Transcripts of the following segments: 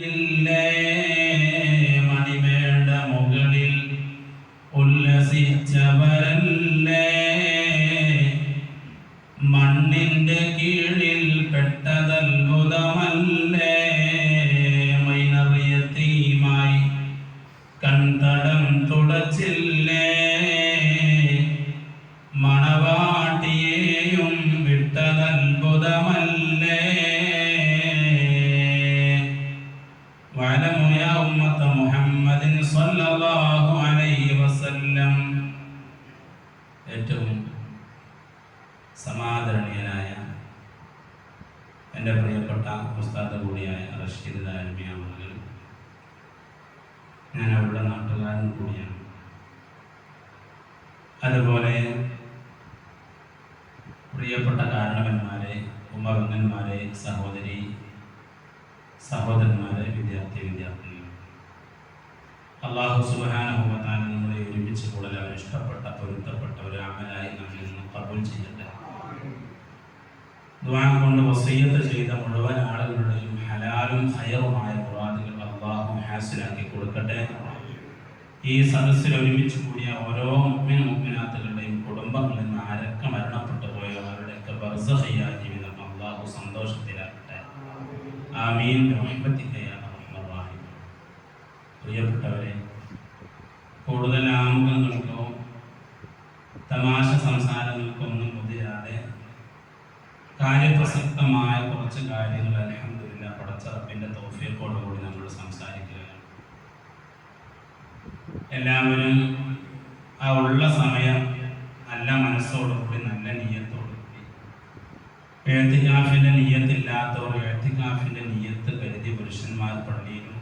இல்லை. അതുപോലെ പ്രിയപ്പെട്ട കാരണവന്മാരെ ഉമർന്നന്മാരെ സഹോദരി സഹോദരന്മാരെ വിദ്യാർത്ഥി വിദ്യാർത്ഥികൾ അള്ളാഹു സുബാനുഭവത്താൻ നമ്മളെ ഒരുമിച്ച് കൂടുതൽ ഇഷ്ടപ്പെട്ട പൊരുത്തപ്പെട്ട ഒരു അമലായി നമ്മിൽ നിന്ന് കബൂൽ ചെയ്യട്ടെ. ദ്വാൻ കൊണ്ട് വസയ്യത്ത് ചെയ്ത മുഴുവൻ ആളുകളുടെയും ഹലാലും ഹയറുമായ മുറാദുകൾ അള്ളാഹു ഹാസിലാക്കി കൊടുക്കട്ടെ. ഈ സദസ്സിൽ ഒരുമിച്ച് കൂടിയ ഓരോ മുഗ്മിൻ മുഗ്മിനാത്തുകളുടെയും കുടുംബങ്ങളിൽ നിന്ന് ആരൊക്കെ മരണപ്പെട്ടു പോയ അവരുടെയൊക്കെ ബർസഹയ്യ ജീവിതം അള്ളാഹു സന്തോഷത്തിലാക്കട്ടെ ആമീൻ. മീൻ യാ പ്രിയപ്പെട്ടവരെ കൂടുതൽ ആമുഖങ്ങൾക്കോ തമാശ സംസാരങ്ങൾക്കോ ഒന്നും മുതിരാതെ. കാര്യപ്രസക്തമായ കുറച്ച് കാര്യങ്ങൾ അലഹമില്ല പടച്ചറപ്പിന്റെ തോഫിയക്കോടുകൂടി നമ്മൾ സംസാരിക്കുകയാണ് എല്ലാവരും ആ ഉള്ള സമയം നല്ല മനസ്സോടുകൂടി നല്ല നീയത്തോടുകൂടി എഴുത്തിക്കാഫിന്റെ നീയത്തില്ലാത്തവർ എഴുത്തിക്കാഫിന്റെ നീയത്ത് കരുതി പുരുഷന്മാർ പള്ളിയിലും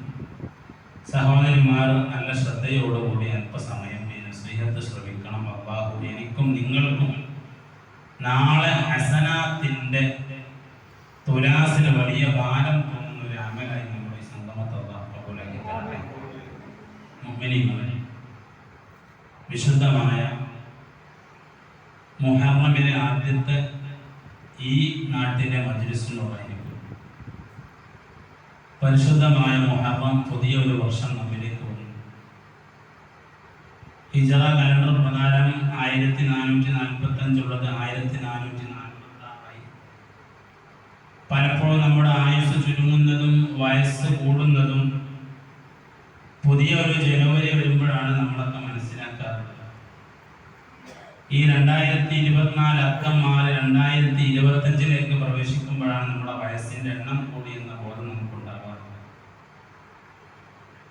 സഹോദരിമാർ നല്ല ശ്രദ്ധയോടുകൂടി അല്പസമയം നസീഹത്ത് ശ്രമിക്കണം. അള്ളാഹു എനിക്കും നിങ്ങൾക്കും നാളെ ഹസനാത്തിന്റെ തുലാസിന് വലിയ ഭാരം തോന്നുന്ന ഒരു അമലായി നമ്മുടെ സംഗമത്തെ അള്ളാഹു മുഅ്മിനീങ്ങളെ. വിശുദ്ധമായ മുഹറമിലെ ആദ്യത്തെ ഈ നാട്ടിലെ മജ്ലിസിനോടായിരിക്കും പരിശുദ്ധമായ മുഹറം പുതിയ ഒരു വർഷം നമ്മിലേക്ക് വന്നു. ഹിജറ കലണ്ടർ പ്രകാരം ആയിരത്തി നാനൂറ്റി നാൽപ്പത്തി അഞ്ചുള്ളത് ആയിരത്തി നാനൂറ്റി നാൽപ്പത്തി ആറായി പലപ്പോഴും നമ്മുടെ ആയുസ് ചുരുങ്ങുന്നതും വയസ്സ് കൂടുന്നതും പുതിയ ഒരു ജനുവരി വരുമ്പോഴാണ് നമ്മളൊക്കെ മനസ്സിലാക്കാറുള്ളത്. ഈ രണ്ടായിരത്തി ഇരുപത്തിനാല് അക്കം മാറി രണ്ടായിരത്തി ഇരുപത്തഞ്ചിലേക്ക് പ്രവേശിക്കുമ്പോഴാണ് നമ്മുടെ വയസ്സിന്റെ എണ്ണം കൂടി എന്ന ബോധം നമുക്കുണ്ടാകാറുള്ളത്.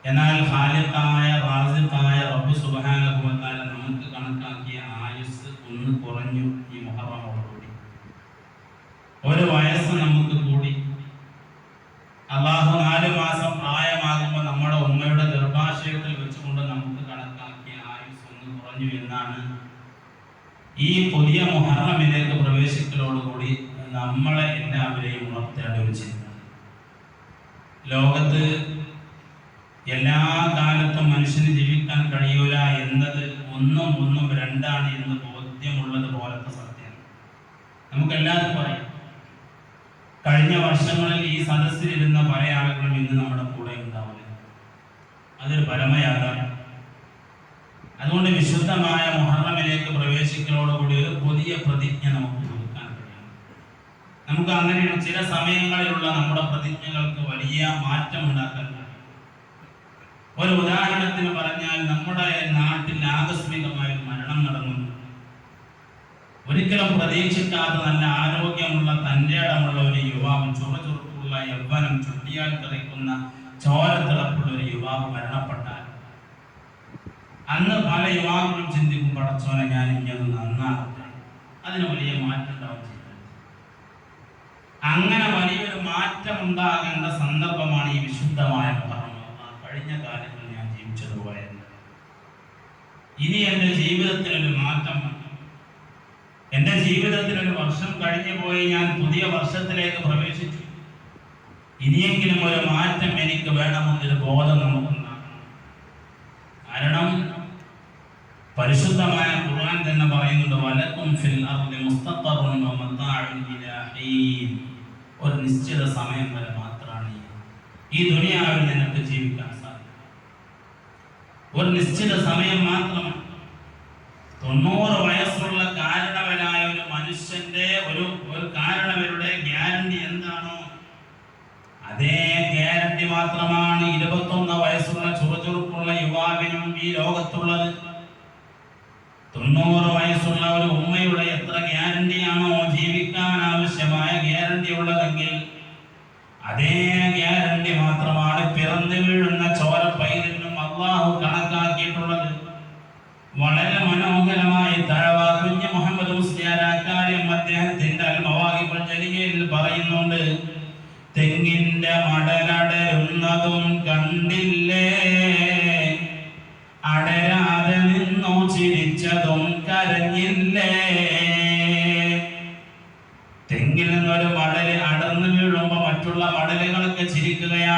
എന്നാൽ ഹാലിക്കായ റാസിക്കായ റബ്ബ് സുബാനുഭവത്താല നമുക്ക് കണക്കാക്കിയ ആയുസ് ഒന്ന് കുറഞ്ഞു ഈ മുഹറമോടുകൂടി. ഒരു വയസ്സ് നമുക്ക് കൂടി അള്ളാഹു നാല് മാസം പ്രായമാകുമ്പോൾ നമ്മുടെ ഉമ്മയുടെ ഗർഭാശയത്തിൽ വെച്ചുകൊണ്ട് നമുക്ക് കണക്കാക്കിയ ആയുസ് ഒന്ന് കുറഞ്ഞു എന്നാണ് ഈ പുതിയ മുഹറമിലേക്ക് പ്രവേശിക്കലോടുകൂടി നമ്മളെ എല്ലാവരെയും ഉണർത്തേണ്ട ഒരു ചിന്ത. ലോകത്ത് എല്ലാ കാലത്തും മനുഷ്യന് ജീവിക്കാൻ കഴിയൂല എന്നത് ഒന്നും ഒന്നും രണ്ടാണ് എന്ന് ബോധ്യമുള്ളത് പോലത്തെ സത്യം. നമുക്ക് എല്ലാവർക്കും അറിയാം. കഴിഞ്ഞ വർഷങ്ങളിൽ ഈ സദസ്സിലിരുന്ന പല ആളുകളും ഇന്ന് നമ്മുടെ കൂടെ ഉണ്ടാവില്ല. അതൊരു പരമയാഥാർത്ഥ്യം. അതുകൊണ്ട് വിശുദ്ധമായ മുഹറമിലേക്ക് പ്രവേശിക്കലോടുകൂടി ഒരു പുതിയ പ്രതിജ്ഞ നമുക്ക് കൊടുക്കാൻ കഴിയണം. നമുക്ക് അങ്ങനെയാണ് ചില സമയങ്ങളിലുള്ള നമ്മുടെ പ്രതിജ്ഞകൾക്ക് വലിയ മാറ്റം ഉണ്ടാക്കാൻ കഴിയും ഒരു ഉദാഹരണത്തിന് പറഞ്ഞാൽ നമ്മുടെ നാട്ടിൽ ആകസ്മികമായ മരണം നടന്നു ഒരിക്കലും പ്രതീക്ഷിക്കാത്ത നല്ല ആരോഗ്യമുള്ള തന്റെ ഇടമുള്ള ഒരു യുവാവ് ചുറചുറുക്കുള്ള യൗവനം ചുട്ടിയാൽ തെറിക്കുന്ന ചോരത്തിളപ്പുള്ള ഒരു യുവാവ് മരണപ്പെട്ടാൽ അന്ന് പല യുവാക്കളും ചിന്തിക്കും പടച്ചോനെ ഞാൻ ഒന്ന് നന്നാകട്ടെ അതിന് വലിയ മാറ്റം ഉണ്ടാവും അങ്ങനെ വലിയൊരു മാറ്റം ഉണ്ടാകേണ്ട സന്ദർഭമാണ് ഈ വിശുദ്ധമായ കഴിഞ്ഞ കാലങ്ങളിൽ ഞാൻ ജീവിച്ചതുപോലെ ഇനി എന്റെ ജീവിതത്തിൽ ഒരു മാറ്റം എന്റെ ജീവിതത്തിൽ ഒരു വർഷം കഴിഞ്ഞു പോയി ഞാൻ പുതിയ വർഷത്തിലേക്ക് പ്രവേശിച്ചു. ഇനിയെങ്കിലും ഒരു മാറ്റം എനിക്ക് വേണമെന്നൊരു ബോധം നമുക്കുണ്ടാകണം പരിശുദ്ധമായ ഖുർആൻ തന്നെ പറയുന്നുണ്ട് വലക്കും ഫിൽ അർദി മുസ്തഖറുൻ വ ഹീൻ. ഒരു നിശ്ചിത സമയം വരെ മാത്രമാണ് ഈ ദുനിയാവിൽ നിനക്ക് ജീവിക്കാൻ സാധിക്കും ഒരു നിശ്ചിത സമയം മാത്രമാണ് തൊണ്ണൂറ് വയസ്സുള്ള കാരണവനായ ഒരു മനുഷ്യന്റെ ഒരു ഒരു കാരണവരുടെ ഗ്യാരണ്ടി എന്താണോ? അതേ ഗ്യാരണ്ടി മാത്രമാണ് ഇരുപത്തൊന്ന് വയസ്സുള്ള ചുറുചുറുക്കുള്ള യുവാവിനും ഈ ലോകത്തുള്ളത്. തൊണ്ണൂറ് വയസ്സുള്ള ഒരു ഉമ്മയുടെ എത്ര ഗ്യാരണ്ടിയാണോ ജീവിക്കാൻ ആവശ്യമായ ഗ്യാരണ്ടി ഉള്ളതെങ്കിൽ അതേ ഗ്യാരണ്ടി മാത്രമാണ് പിറന്നു വീഴുന്ന ചോര പൈതലിനും അള്ളാഹു കണക്കാക്കിയിട്ടുള്ളത്. വളരെ മനോഹരമായി തഴവ കുഞ്ഞ് മുഹമ്മദ് മുസ്ലിയാർ അക്കാര്യം അദ്ദേഹത്തിന്റെ അൽമവാഹിബുൽ ജലിയയിൽ പറയുന്നുണ്ട്.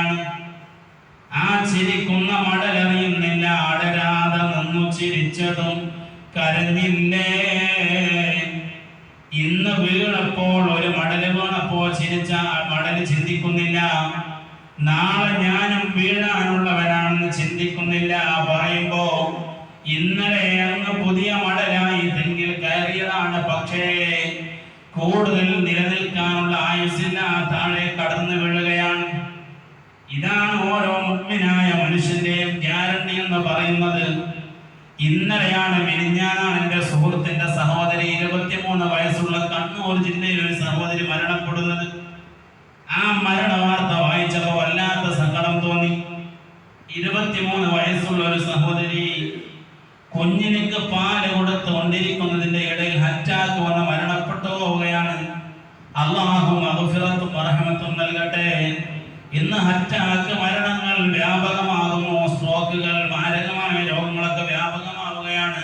ചിരിക്കുകയാണ് ആ ചിരിക്കുന്ന മടലറിയുന്നില്ല. അടരാതെ നിന്നു ചിരിച്ചതും കരഞ്ഞില്ലേ? ഇന്ന് വീണപ്പോൾ ഒരു മടൽ വീണപ്പോൾ ചിരിച്ച മടൽ ചിന്തിക്കുന്നില്ല. നാളെ ഞാനും വീഴാനുള്ളവനാണെന്ന് ചിന്തിക്കുന്നില്ല. പറയുമ്പോ ഇന്നലെ അങ്ങ് പുതിയ മടലായി തെങ്ങിൽ കയറിയതാണ്. പക്ഷേ കൂടുതൽ മുഗ്മിനായ മനുഷ്യന്റെയും ഗ്യാരണ്ടി എന്ന് പറയുന്നത് ഇന്നലെയാണ് മിനിഞ്ഞാനാണ് എന്റെ സുഹൃത്തിന്റെ സഹോദരി ഇരുപത്തിമൂന്ന് വയസ്സുള്ള കണ്ണൂർ ജില്ലയിൽ ഒരു സഹോദരി മരണപ്പെടുന്നത്. ആ മരണ വാർത്ത വായിച്ചപ്പോൾ വല്ലാത്ത സങ്കടം തോന്നി. ഇരുപത്തിമൂന്ന് വയസ്സുള്ള ഒരു സഹോദരി കുഞ്ഞിനിക്ക് പാൽ കൊടുത്ത് കൊണ്ടിരിക്കുന്നതിന്റെ ഇടയിൽ അറ്റാക്ക് വന്ന് മരണപ്പെട്ടു പോവുകയാണ് അള്ളാഹു മഹഫിറത്തും റഹ്മത്തും നൽകട്ടെ ഇന്ന് ഹറ്റാക്ക് മരണങ്ങൾ വ്യാപകമാകുന്നു സ്ട്രോക്കുകൾ മാരകമായ രോഗങ്ങളൊക്കെ വ്യാപകമാവുകയാണ്.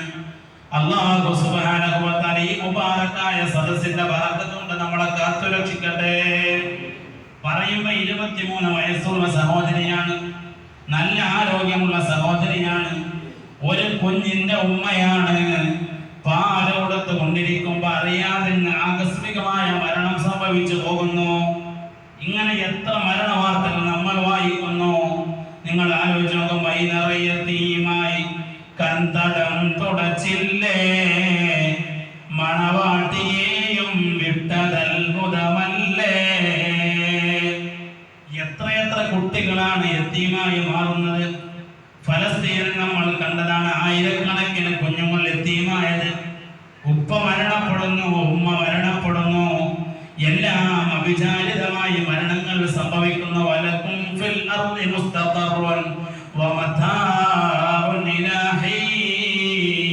അള്ളാഹു തആല ഈ മുബാറക്കായ സദസ്സിന്റെ ഭാഗത്തുകൊണ്ട് കൊണ്ട് നമ്മളെ കാത്തുരക്ഷിക്കട്ടെ. പറയുമ്പോ ഇരുപത്തിമൂന്ന് വയസ്സുള്ള സഹോദരിയാണ് നല്ല ആരോഗ്യമുള്ള സഹോദരിയാണ് ഒരു കുഞ്ഞിന്റെ ഉമ്മയാണ്. പാലോടത്ത് കൊണ്ടിരിക്കുമ്പോ അറിയാതെ ആകസ്മികമായ മരണം സംഭവിച്ചു പോകുന്നു. എല്ലാം അവിചാരിതമായി മരണങ്ങൾ സംഭവിക്കുന്നു വലക്കും ഫിൽ അർളി മുസ്തഖറുൻ വമതാഉൻ ഇലാ ഹീൻ.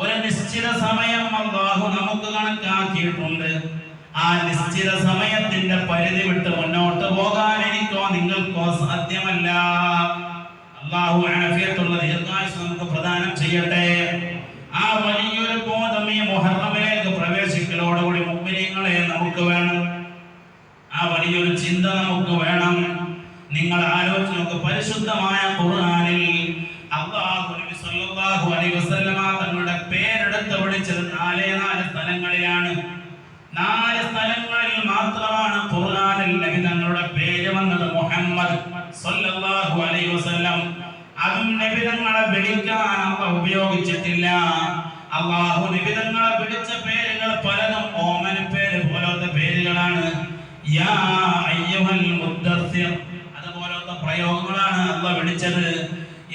ഒരു നിശ്ചിത സമയം അള്ളാഹു നമുക്ക് കണക്കാക്കിയിട്ടുണ്ട് ആ നിശ്ചിത സമയത്തിന്റെ പരിധി വിട്ട് മുന്നോട്ട് പോകാൻ എനിക്കോ നിങ്ങൾക്കോ സാധ്യമല്ല അള്ളാഹു ആഫിയത്തുള്ള ദീർഘായുസ് നമുക്ക് പ്രദാനം ചെയ്യട്ടെ ആ വലിയൊരു ബോധം ഈ മുഹറമിലേക്ക് പ്രവേശിക്കലോടുകൂടി മുമ്പിനിങ്ങളെ നമുക്ക് വേണം ആ വലിയൊരു ചിന്ത നമുക്ക് വേണം നിങ്ങൾ ആലോചിച്ച് നോക്ക് പരിശുദ്ധമായ ഖുർആനിൽ അല്ലാഹു നബി സല്ലല്ലാഹു അലൈഹി വസല്ലമ തങ്ങളുടെ പേരെടുത്ത് വിളിച്ചത് നാലേ നാല് സ്ഥലങ്ങളിലാണ് നാല് സ്ഥലങ്ങളിൽ മാത്രമാണ് ഖുർആനിൽ നബി തങ്ങളുടെ പേര് വന്നത് മുഹമ്മദ് സല്ലല്ലാഹു അലൈഹി വസല്ലം അതും നബി തങ്ങളെ വിളിക്കാൻ അള്ളാഹ് ഉപയോഗിച്ചിട്ടില്ല. അള്ളാഹു നബി തങ്ങളെ വിളിച്ച പേരുകൾ പലതും ഓമന പേര് പോലത്തെ പേരുകളാണ്. യാ അയ്യുഹൽ മുദ്ദസ്സിർ. അതുപോലത്തെ പ്രയോഗങ്ങളാണ് അള്ളാഹ് വിളിച്ചത്.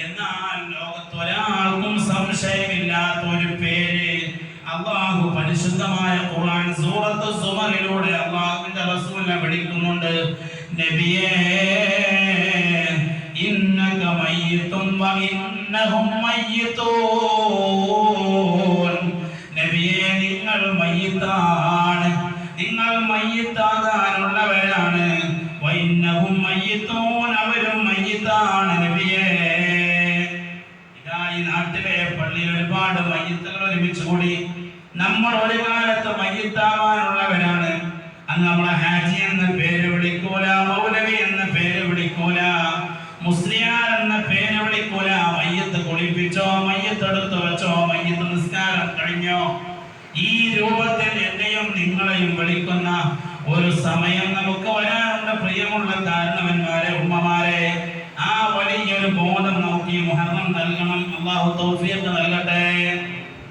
എന്നാൽ ലോകത്ത് ഒരാൾക്കും സംശയമില്ലാത്ത ഒരു പേര് അള്ളാഹു പരിശുദ്ധമായ ഖുർആൻ സൂറത്ത് സുമറിലൂടെ അള്ളാഹുവിന്റെ റസൂലിനെ വിളിക്കുന്നുണ്ട്. നബിയേ ഇന്നക മയ്യിത്തും വ നബിയേ നിങ്ങൾ മയ്യത്താണ്. നിങ്ങൾ മയ്യത്താകാനുള്ളവരാണ്. വൈന്നഹും മയ്യത്തോൻ അവരും മയ്യത്താണ് നബിയേ. ഇതാ ഈ നാട്ടിലെ പള്ളിയിൽ ഒരുപാട് മയ്യത്തുകൾ ഒരുമിച്ച് കൂടി നമ്മൾ ഒരു കാലത്ത് മയ്യത്താവാനുള്ളവരാണ്. അന്ന് നമ്മളെ ഹാജി എന്ന പേര് വിളിക്കൂല മൗലവി എന്ന പേര് വിളിക്കൂല മുസ്ലിയാർ കുളിപ്പിച്ചോ മയ്യത്ത് എടുത്തു വെച്ചോ മയ്യത്ത് നിസ്കാരം കഴിഞ്ഞോ? ഈ രൂപത്തിൽ എന്നെയും നിങ്ങളെയും വിളിക്കുന്ന ഒരു സമയം നമുക്ക് അതുകൊണ്ട് പ്രിയമുള്ള കാരണവന്മാരെ ഉമ്മമാരെ. ആ വലിയൊരു ബോധം നമുക്ക് ഈ മുഹറം നൽകണം. അള്ളാഹു തൗഫീഖ് നൽകട്ടെ.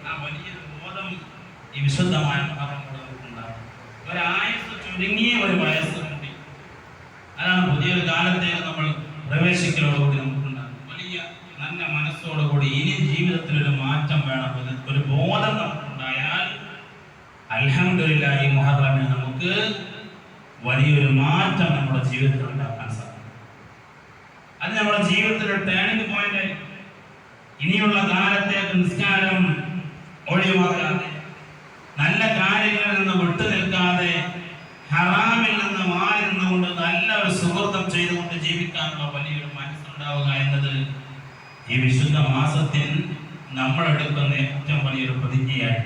ആ വലിയൊരു ബോധം ഈ വിശുദ്ധമായ ഒരായുസ് ചുരുങ്ങിയ ഒരു വയസ്സ് കൂടി അതാണ് പുതിയൊരു കാലത്തേക്ക് നമ്മൾ നല്ല മനസ്സോടുകൂടി ഇനി ജീവിതത്തിൽ ഒരു മാറ്റം വേണം ഒരു- ബോധം നമുക്കുണ്ടായാൽ അലഹമില്ല ഈ മുഹറമിൽ നമുക്ക് വലിയൊരു മാറ്റം നമ്മുടെ ജീവിതത്തിൽ ഉണ്ടാക്കാൻ സാധിക്കും. അത് നമ്മുടെ ജീവിതത്തിലെ ടേണിംഗ് പോയിന്റ് ഇനിയുള്ള കാലത്തേക്ക് നിസ്കാരം ഒഴിവാക്കാതെ നല്ല കാര്യങ്ങളിൽ നിന്ന് വിട്ടു നിൽക്കാതെ ഹറാമിൽ നിന്ന് മാറി നിന്നുകൊണ്ട് നല്ല ഒരു സുഹൃത്തം ചെയ്തുകൊണ്ട് ജീവിക്കാനുള്ള വലിയൊരു മനസ്സുണ്ടാവുക എന്നത് ഈ വിശുദ്ധ മാസത്തിൽ നമ്മൾ എടുക്കുന്ന ഏറ്റവും വലിയൊരു പ്രതിജ്ഞയായി.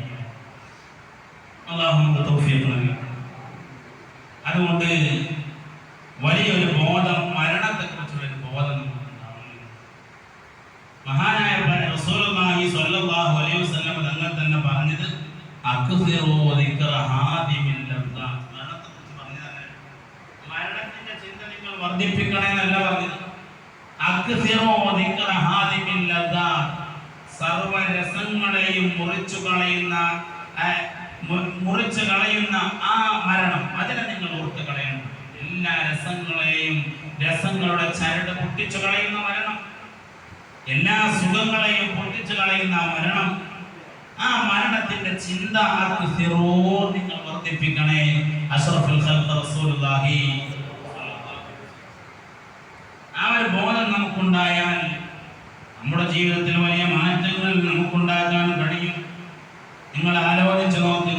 അതുകൊണ്ട് വലിയൊരു ബോധം മരണത്തെക്കുറിച്ചുള്ള ഒരു ബോധം മഹാനായ സ്വല്ലല്ലാഹു അലൈഹി വസല്ലം തങ്ങൾ തന്നെ പറഞ്ഞത് മരണത്തെക്കുറിച്ച് മരണത്തിന്റെ ചിന്ത നിങ്ങൾ വർദ്ധിപ്പിക്കണേ എന്നല്ല പറഞ്ഞത് അക്സിറു ദിക്റ ഹാദിമിൽ ലദ്ദാത്ത് സർവ രസങ്ങളെയും മുറിച്ചു കളയുന്ന മുറിച്ചു കളയുന്ന ആ മരണം. അതിനെ നിങ്ങൾ ഓർത്ത് കളയണം. എല്ലാ രസങ്ങളെയും രസങ്ങളുടെ ചരട് പൊട്ടിച്ചു കളയുന്ന മരണം. എല്ലാ സുഖങ്ങളെയും പൊട്ടിച്ചു കളയുന്ന മരണം. ആ മരണത്തിന്റെ ചിന്ത നിങ്ങൾ വർദ്ധിപ്പിക്കണേ. അഷ്റഫുൽ റസൂലുള്ളാഹി ആ ഒരു ബോധം നമുക്കുണ്ടായാൽ നമ്മുടെ ജീവിതത്തിൽ വലിയ മാറ്റങ്ങൾ നമുക്കുണ്ടാക്കാൻ കഴിയും നിങ്ങൾ ആലോചിച്ച് നോക്ക്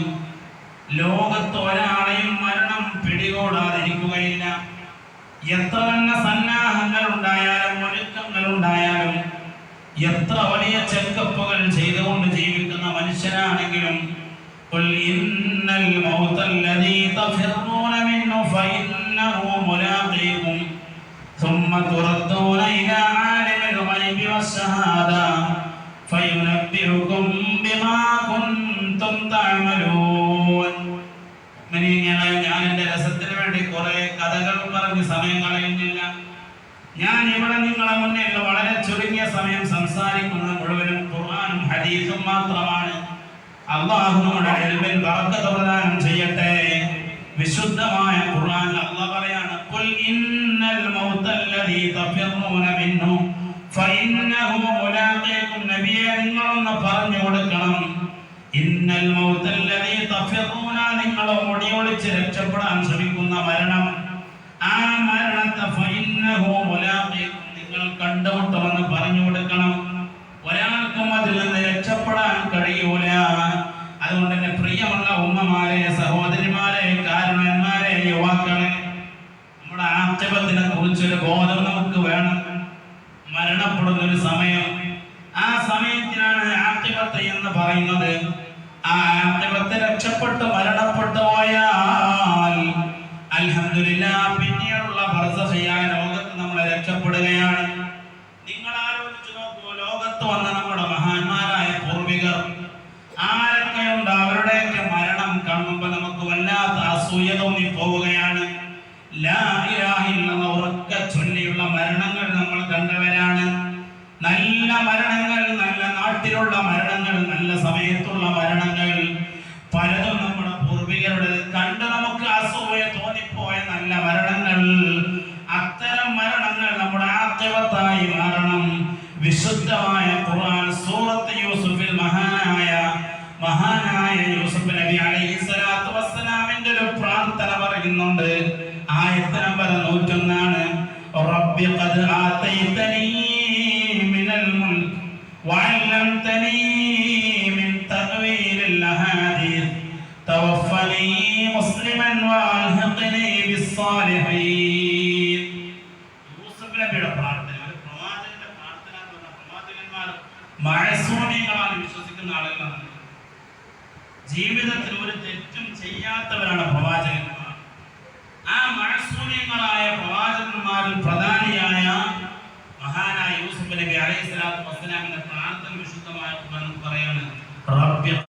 ലോകത്ത് ഒരാളെയും മരണം പിടികൂടാതിരിക്കുകയില്ല എത്ര തന്നെ സന്നാഹങ്ങൾ ഉണ്ടായാലും ഒരുക്കങ്ങൾ ഉണ്ടായാലും എത്ര വലിയ ചെക്കപ്പുകൾ ചെയ്തുകൊണ്ട് ജീവിക്കുന്ന മനുഷ്യനാണെങ്കിലും قل إن الموت الذي تفرون منه فإنه ملاقيكم ثم تردون إلى عالم الغيب والشهادة فينبئكم بما كنتم تعملون മുഅ്മിനീങ്ങളെ, ഞാൻ എൻ്റെ രസത്തിന് വേണ്ടി കുറെ കഥകൾ പറഞ്ഞ് സമയം കളയുന്നില്ല ഞാൻ ഇവിടെ നിങ്ങളെ മുന്നിൽ വളരെ ചുരുങ്ങിയ സമയം സംസാരിക്കുന്ന മുഴുവനും ഖുർആനും ഹദീസും മാത്രമാണ് അള്ളാഹു നമ്മുടെ ഇൽമിൽ ബറക്കത്ത് പ്രദാനം ചെയ്യട്ടെ വിശുദ്ധമായ ഖുർആൻ അല്ലാഹ് പറയാണ് ഖുൽ ഇന്നൽ മൗത അല്ലദീ തഫിറൂന മിൻഹു ഫഇന്നഹു മുലാഖീകും നബിയെ നിങ്ങളൊന്ന് പറഞ്ഞു കൊടുക്കണം. ഇന്നൽ മൗത അല്ലദീ തഫിറൂന നിങ്ങൾ ഓടിയൊളിച്ച് രക്ഷപ്പെടാൻ ശ്രമിക്കുന്ന മരണം. ആ മരണത്തെ ഫഇന്നഹു മുലാഖീകും നിങ്ങൾ കണ്ടുമുട്ടുമെന്ന് പറഞ്ഞു കൊടുക്കണം ഒരാൾക്കും അതിൽ നിന്ന് രക്ഷപ്പെടാൻ കഴിയൂല അതുകൊണ്ട് തന്നെ പ്രിയമുള്ള ഉമ്മമാരെ സഹോദരിമാരെ കാരണന്മാരെ യുവാക്കളെ നമ്മുടെ ആക്ഷേപത്തിനെ കുറിച്ചൊരു ബോധം നമുക്ക് വേണം മരണപ്പെടുന്ന ഒരു സമയം ആ സമയത്തിനാണ് ആക്ഷേപത്ത് എന്ന് പറയുന്നത് ആ ആക്ഷേപത്തെ രക്ഷപ്പെട്ട് മരണപ്പെട്ടു പോയാൽ അൽഹംദുലില്ല പിന്നീടുള്ള ചെയ്യാൻ ലോകത്ത് നമ്മൾ രക്ഷപ്പെടുകയാണ്. നിങ്ങൾ ആലോചിച്ചു നോക്കൂ ലോകത്ത് വന്ന നമ്മുടെ മഹാന്മാരായ പൂർവികർ ആരൊക്കെയുണ്ട്? അവരുടെയൊക്കെ മരണം കാണുമ്പോൾ നമുക്ക് വല്ലാത്ത അസൂയ തോന്നി പോവുകയാണ്. ഉറക്കെ ചൊല്ലിയുള്ള മരണങ്ങൾ നമ്മൾ കണ്ടവരാണ്. നല്ല മരണങ്ങൾ നല്ല നാട്ടിലുള്ള മരണങ്ങൾ നല്ല സമയത്തുള്ള മരണങ്ങൾ. പലതും നമ്മുടെ പൂർവികരുടെ കണ്ട് നമുക്ക് അസൂയ തോന്നിപ്പോയ നല്ല മരണങ്ങൾ നമ്മുടെ ആക്രമത്തായി മാറണം വിശുദ്ധമായ ഖുർആൻ സൂറത്ത് യൂസുഫിൽ മഹാനായ മഹാനായ യൂസുഫ് നബി അലൈഹി സ്വലാത്തു വസ്സലാമിന്റെ ഒരു പ്രാർത്ഥന പറയുന്നുണ്ട് ആയത്ത് നമ്പർ നൂറ്റൊന്നാണ് റബ്ബി ഖദ് ആതൈതനീ മിനൽ മുൽക്ക് വഅല്ലംതനീ മിൻ തഅവീലിൽ അഹാദീസ് توفني مسلما والحقني بالصالحين ജീവിതത്തിൽ ഒരു തെറ്റും ചെയ്യാത്തവരാണ് പ്രവാചകന്മാർ. ആ മഴസൂമികളായ പ്രവാചകന്മാരിൽ പ്രധാനിയായ മഹാനായ യൂസുഫ് നബി അലൈഹി സ്വലാത്തു വസ്സലാമിന്റെ പ്രാർത്ഥന വിശുദ്ധമായ പറയാണ്